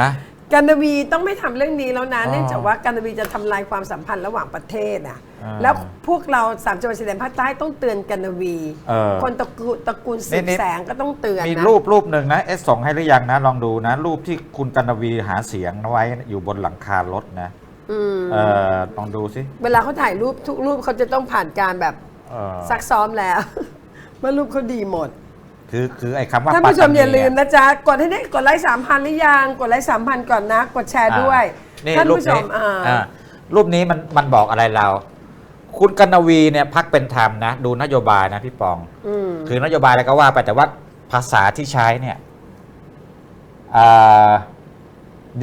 นะกันนาวีต้องไม่ทำเรื่องนี้แล้วนะอ๋อเนื่องจากว่ากันนาวีจะทำลายความสัมพันธ์ระหว่างประเทศนะอ่าแล้วพวกเราสามจังหวัดชายแดนภาคใต้ต้องเตือนกันนาวีเออคนตระกูลตระกูลสืบนี่ๆแสงก็ต้องเตือนมีนะรูปรูปหนึ่งนะเอสส่งให้หรือยังนะลองดูนะ รูปที่คุณกันวีหาเสียงไว้อยู่บนหลังคารถนะอืมเออลองดูสิเวลาเขาถ่ายรูปทุกรูปเขาจะต้องผ่านการแบบเออซักซ้อมแล้วว่ารูปเขาดีหมด คือคือไอ้คำว่าท่านผู้ชมปัตตอย่าลืมเนี่นะจ๊ะ กดให้ได้กดไลค์สามพันหรือยัง กดไลค์สามพันก่อนนะ กดแชร์ด้วยนี่ท่านรูปผู้ชนี้มอ่าอ่ารูปนี้มันมันบอกอะไรเรา คุณกันวีเนี่ยพักเป็นธรรมนะ ดูนโยบายนะพี่ปองอืมคือนโยบายอะไรก็ว่าไปแต่ว่าภาษาที่ใช้เนี่ยอ่า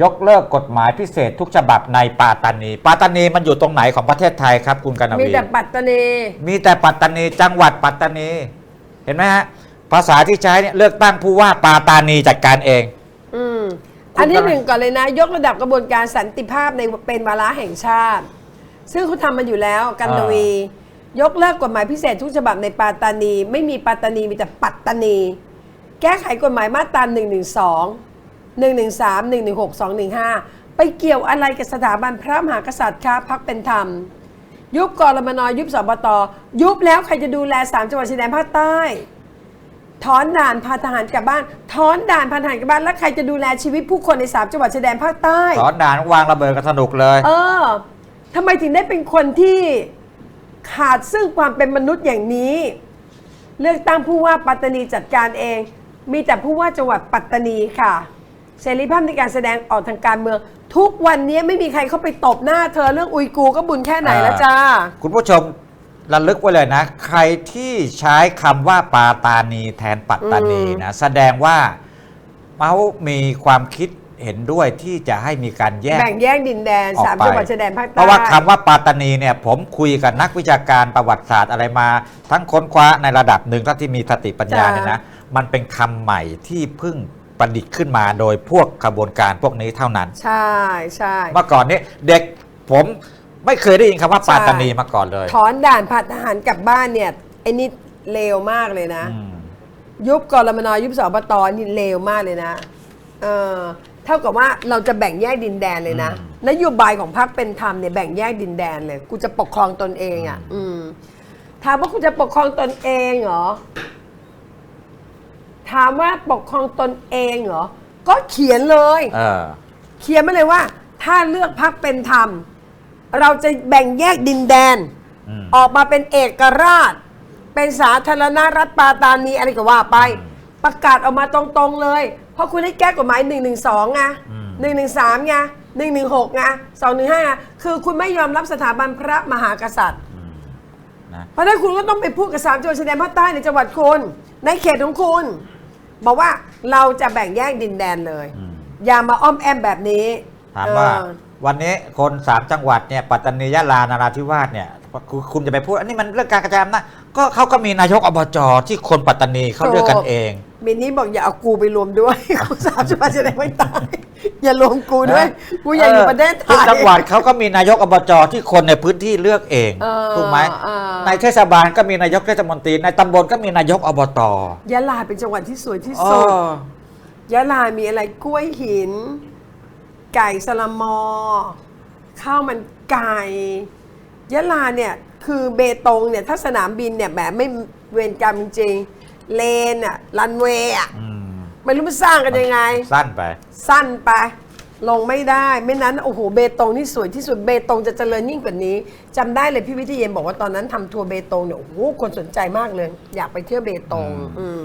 ยกเลิกกฎหมายพิเศษทุกฉบับในปาตานี ปาตานีมันอยู่ตรงไหนของประเทศไทยครับ คุณกันมีวีแต่ปัตตานี มีแต่ปัตตานีจังหวัดปัตตานี เห็นไหมฮะ ภาษาที่ใช้เนี่ยเลือกตั้งผู้ว่าปาตานีจัดการเอง อืมคุณอันที่กำลังหนึ่งก่อนเลยนะ ยกระดับกระบวนการสันติภาพในเป็นวาระแห่งชาติ ซึ่งเขาทำมาอยู่แล้วกันตวี ยกเลิกกฎหมายพิเศษทุกฉบับในปาตานี ไม่มีปาตานีมีแต่ปัตตานี แก้ไขกฎหมายมาตรา1 1 2 1 1 3 1 1 6 2 1 5 ไปเกี่ยวอะไรกับสถาบันพระมหากษัตริย์คะพักเป็นธรรม ยุบกรมนยุบสบตยุบแล้วใครจะดูแลสามจังหวัดชายแดนภาคใต้ ถอนด่านพาทหารกลับบ้านถอนด่านพาทหารกลับบ้านแล้วใครจะดูแลชีวิตผู้คนในสามจังหวัดชายแดนภาคใต้สอนด่านวางระเบิดกันสนุกเลย เออทำไมถึงได้เป็นคนที่ขาดซึ่งความเป็นมนุษย์อย่างนี้ เลือกตั้งผู้ว่าปัตตานีจัดการเอง มีแต่ผู้ว่าจังหวัดปัตตานีค่ะเสรีภาพในการแสดงออกทางการเมือง ทุกวันนี้ไม่มีใครเข้าไปตบหน้าเธอเรื่องอุยกูร์ก็บุญแค่ไหนแล้วจ้า คุณผู้ชม ระลึกไว้เลยนะ ใครที่ใช้คำว่าปาตานีแทนปัตตานีนะแสดงว่าเขามีความคิดเห็นด้วยที่จะให้มีการแยกแบ่งแยกดินแดนออกสามไปจังหวัดชายแดนภาคใต้เพราะว่าคำว่าปาตานีเนี่ยผมคุยกับนักวิชาการประวัติศาสตร์อะไรมา ทั้งค้นคว้าในระดับหนึ่งถ้าที่มีสติปัญญาจ้ะเนี่ยนะมันเป็นคำใหม่ที่เพิ่งประดิษฐ์ขึ้นมาโดยพวกขบวนการพวกนี้เท่านั้น ใช่ใช่เมื่อก่อนนี้เด็กผม ไม่เคยได้ยินคำว่าปาตานีมาก่อนเลยถอนด่านผัดทหารกลับบ้านเนี่ยไอ้นี่เลวมากเลยนะ อืมยุบกรมนยุบสบตนี่เลวมากเลยนะเออเท่ากับว่าเราจะแบ่งแยกดินแดนเลยนะนโยบายของพรรคเป็นธรรมเนี่ยแบ่งแยกดินแดนเลย กูจะปกครองตนเองอะ อืม ถามว่าคุณจะปกครองตนเองเหรอ ถามว่าปกครองตนเองเหรอ ก็เขียนเลย เออ เขียนมาเลยว่า ถ้าเลือกพรรคเป็นธรรม เราจะแบ่งแยกดินแดน อืม ออกมาเป็นเอกราช เป็นสาธารณรัฐปาตานีอะไรก็ว่าไปอืมประกาศออกมาตรงๆเลย เพราะคุณได้แก้กฎหมาย1นึไงอืมหนึ่งหนึ่งสามไงหนึ่งหนึ่งหกไงสองหนึ่งห้าคือคุณไม่ยอมรับสถาบันพระมหากษัตริย์ อืมนะ เพราะฉะนั้นคุณก็ต้องไปพูดกับสามจังหวัดชายแดนภาคใต้ในจังหวัดคุณในเขตของคุณ บอกว่าเราจะแบ่งแยกดินแดนเลย อืมอย่ามาอ้อมแอมแบบนี้ถามว่า เออ วันนี้คนสามจังหวัดเนี่ยปัตตานียะลานาราธิวาสเนี่ยคุณคุณจะไปพูด อันนี้มันเรื่องการกระจายอำนาจก็เขาก็มีนายกอบจที่คนปัตตานีเขาเลือกกันเองมินนี่บอกอย่าเอากูไปรวมด้วยกูสามจังหวัดชายแดนภาคใต้อย่ารวมกูด้วย กูอยากอยู่ประเทศไททุกยจังหวัดเขาก็มีนายกอบจที่คนในพื้นที่เลือกเองเออถูกไหมเออในเทศบาลก็มีนายกเทศมนตรีในตำบลก็มีนายกอบตยะลาเป็นจังหวัดที่สวยที่อ๋อสุดยะลามีอะไรกล้วยหิน ไก่สลัมมอ ข้าวมันไก่ยะลาเนี่ยคือเบตงเนี่ยถ้าสนามบินเนี่ยแบบไม่เวรกรรมจริงๆเลนอะรันเวย์อะอืมไม่รู้มันสร้างกันยังไง สั้นไป สั้นไป ลงไม่ได้ ไม่นั้น โอ้โห เบตงนี่สวยที่สุดเบตงจะเจริญยิ่งกว่านี้จำได้เลยพี่วิทยเยนบอกว่าตอนนั้นทำทัวร์เบตงเนี่ยโอ้โหคนสนใจมากเลย อยากไปเที่ยวเบตงอืมอืม